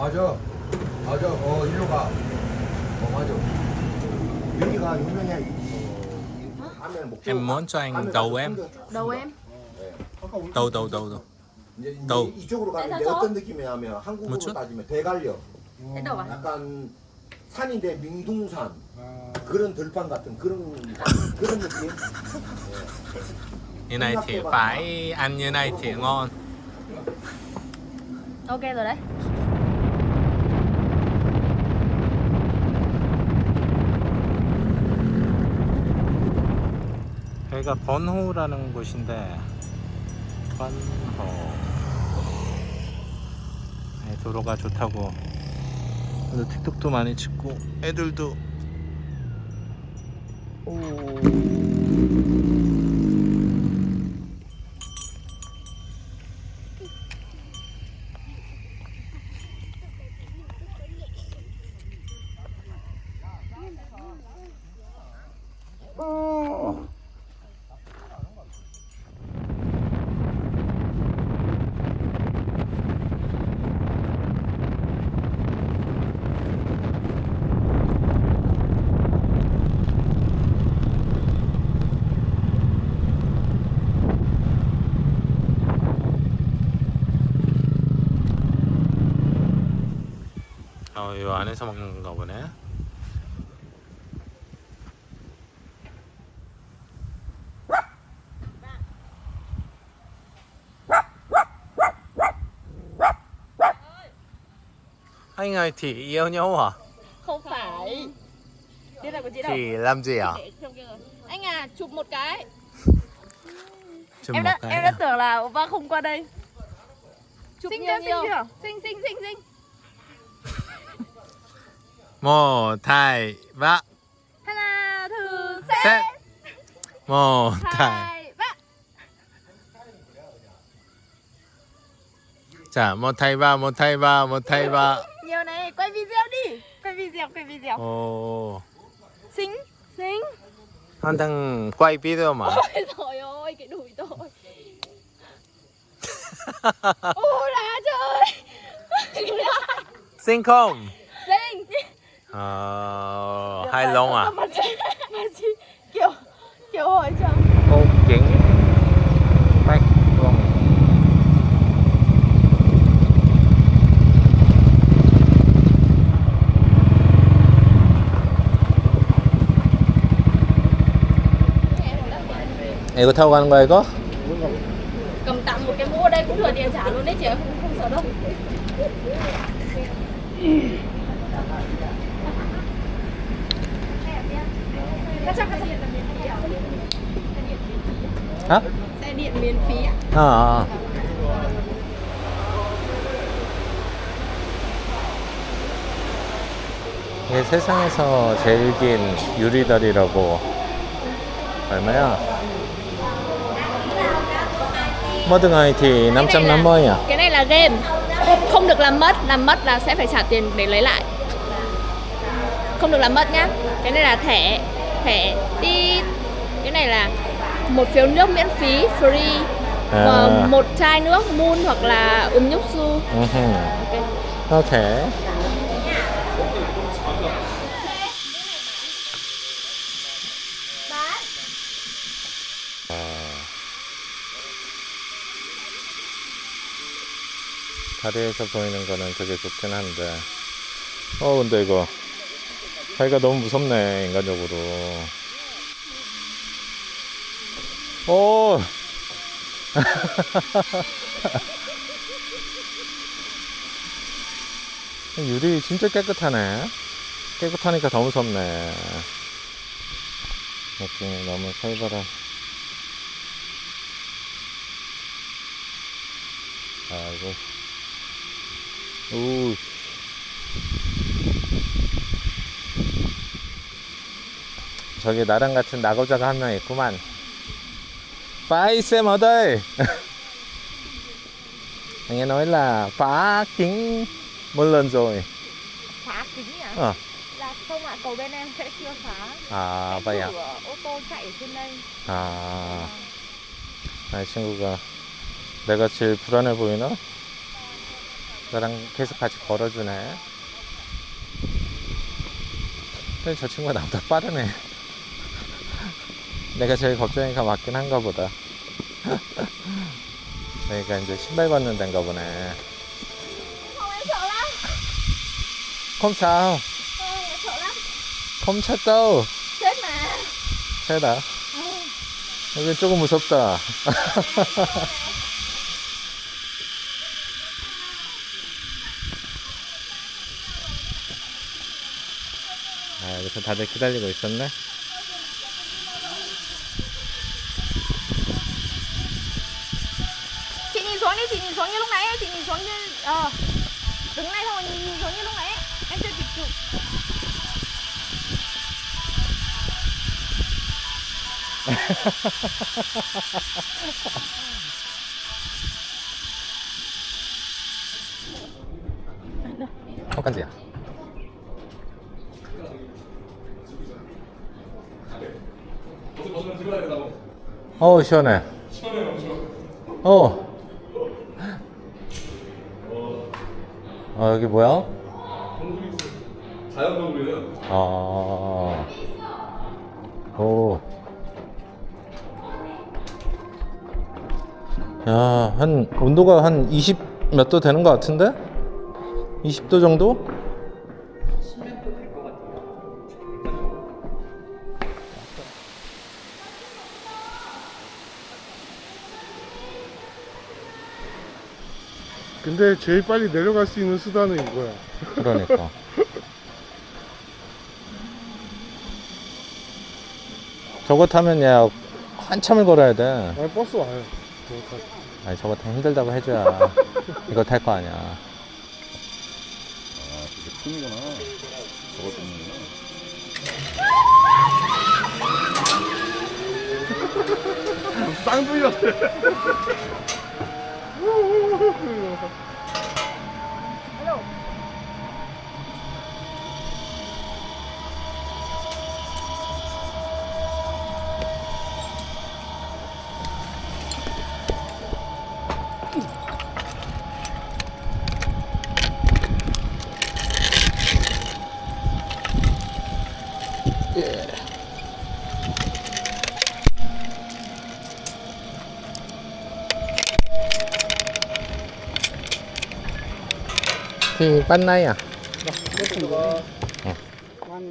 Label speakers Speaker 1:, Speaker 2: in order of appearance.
Speaker 1: 맞아. 맞아. 어, 일로 가. 어, 맞아. 여기가 유명해.
Speaker 2: Em muốn cho anh đầu em.
Speaker 3: Đầu em.
Speaker 2: Đầu đầu đầu đầu.
Speaker 1: 이제,
Speaker 2: 더.
Speaker 1: 이쪽으로 가는데
Speaker 3: 해서?
Speaker 1: 어떤 느낌이냐면 한국으로
Speaker 2: 뭐죠?
Speaker 1: 따지면.
Speaker 3: Cái đầu à?
Speaker 1: 약간 산인데 민둥산 그런 들판 같은 그런 그런 느낌.
Speaker 2: Như này thì phải ăn như này thì ngon.
Speaker 3: Ok rồi đấy.
Speaker 2: 여기가 번호라는 곳인데 번호. 네, 도로가 좋다고. 그래서 틱톡도 많이 찍고 애들도. 어, 이 안에서 먹는 건가 보네 Anh ơi thì yêu nhau à?
Speaker 3: Không phải. Đây là của chị đâu?
Speaker 2: Thì làm gì à?
Speaker 3: Để trong kia rồi. Anh à, chụp một cái.
Speaker 2: Chụp
Speaker 3: em
Speaker 2: một
Speaker 3: đã
Speaker 2: cái
Speaker 3: em đã
Speaker 2: à?
Speaker 3: tưởng là ba không qua đây. Chụp
Speaker 4: Xinh
Speaker 3: nhiều
Speaker 4: chưa,
Speaker 3: nhiều.
Speaker 4: xinh chưa?
Speaker 3: Xinh xinh xinh xinh.
Speaker 2: một hai ba
Speaker 3: Hana thứ
Speaker 2: 셋
Speaker 3: set.
Speaker 2: một hai
Speaker 3: Hai ba.
Speaker 2: 자 một hai ba một hai ba một hai ba
Speaker 3: Nhiều này, quay video đi. Quay video, quay video.
Speaker 2: 오
Speaker 3: Xinh, xinh.
Speaker 2: 한 đang quay video mà
Speaker 3: Ôi trời ơi, cái đùi tôi. Ô là trời.
Speaker 2: xinh không
Speaker 3: Xinh.
Speaker 2: Ờ, dạ, hai lon à?
Speaker 3: Mặt, chị, kiểu, kiểu hỏi chồng.
Speaker 2: Cô chính bách luôn. Này có thâu ăn về có?
Speaker 3: Cầm tặng một cái mũ ở đây cũng thừa tiền trả luôn đấy chị không, không sợ đâu.
Speaker 2: hả?
Speaker 3: xe điện miễn phí ạ
Speaker 2: 어, 어. 이게 세상에서 제일 긴 유리다리라고 얼마야? 모든 IT 550원이야.
Speaker 3: cái này là game không được làm mất làm mất là sẽ phải trả tiền để lấy lại không được làm mất nhá cái này là thẻ thẻ đi cái này là một phiếu nước miễn phí free
Speaker 2: À.
Speaker 3: Và một chai nước moon hoặc là um nhúc su
Speaker 2: 음흠.
Speaker 3: ok
Speaker 2: 오케이. 다리에서 보이는 거는 되게 좋긴 한데 어 근데 이거 자기가 너무 무섭네 인간적으로. 오 유리 진짜 깨끗하네. 깨끗하니까 더 무섭네. 느낌이 너무 살벌한. 아이고. 우 저기 나랑 같은 낙오자가 한 명 있구만 phải xem ở đây nghe nói là phá kính một lần rồi
Speaker 3: phá kính à
Speaker 2: Ờ.
Speaker 3: là không ạ cầu bên em sẽ chưa phá
Speaker 2: 아
Speaker 3: Em
Speaker 2: vậy à
Speaker 3: thử ô tô chạy ở trên đây
Speaker 2: 아, 아 친구가 내가 제일 불안해 보이나? 나랑 계속 같이 걸어주네. 근데 저 친구가 나보다 빠르네. 내가 제일 걱정이가 맞긴 한가 보다. 그러니까 이제 신발 벗는 데인가 보네.
Speaker 3: Không
Speaker 2: chết đâu.
Speaker 3: Chết mà
Speaker 2: 세다. 여기 조금 무섭다. 아, 여기서 다들 기다리고 있었네.
Speaker 3: Ờ Đứng này thôi, nhìn, nhìn xuống như lúc nãy ấy. Em chưa kịp chụp
Speaker 2: 턱간지야. 어우, 시원해. 어. 어, 여기 뭐야?
Speaker 4: 자연 동물이에요.
Speaker 2: 아. 오. 야, 한, 온도가 한 20 몇 도 되는 것 같은데? 20도 정도?
Speaker 5: 근데 제일 빨리 내려갈 수 있는 수단은 이거야.
Speaker 2: 그러니까. 저거 타면 야, 한참을 걸어야 돼.
Speaker 5: 아 버스 와요. 저기까지.
Speaker 2: 아니, 저거 타면 힘들다고 해줘야. 이거 탈 거 아니야.
Speaker 4: 꿈이구나. 저걸 꿈이구나.
Speaker 5: 쌍둥이 같 フフフ。
Speaker 2: Thì ban nay à?
Speaker 5: One,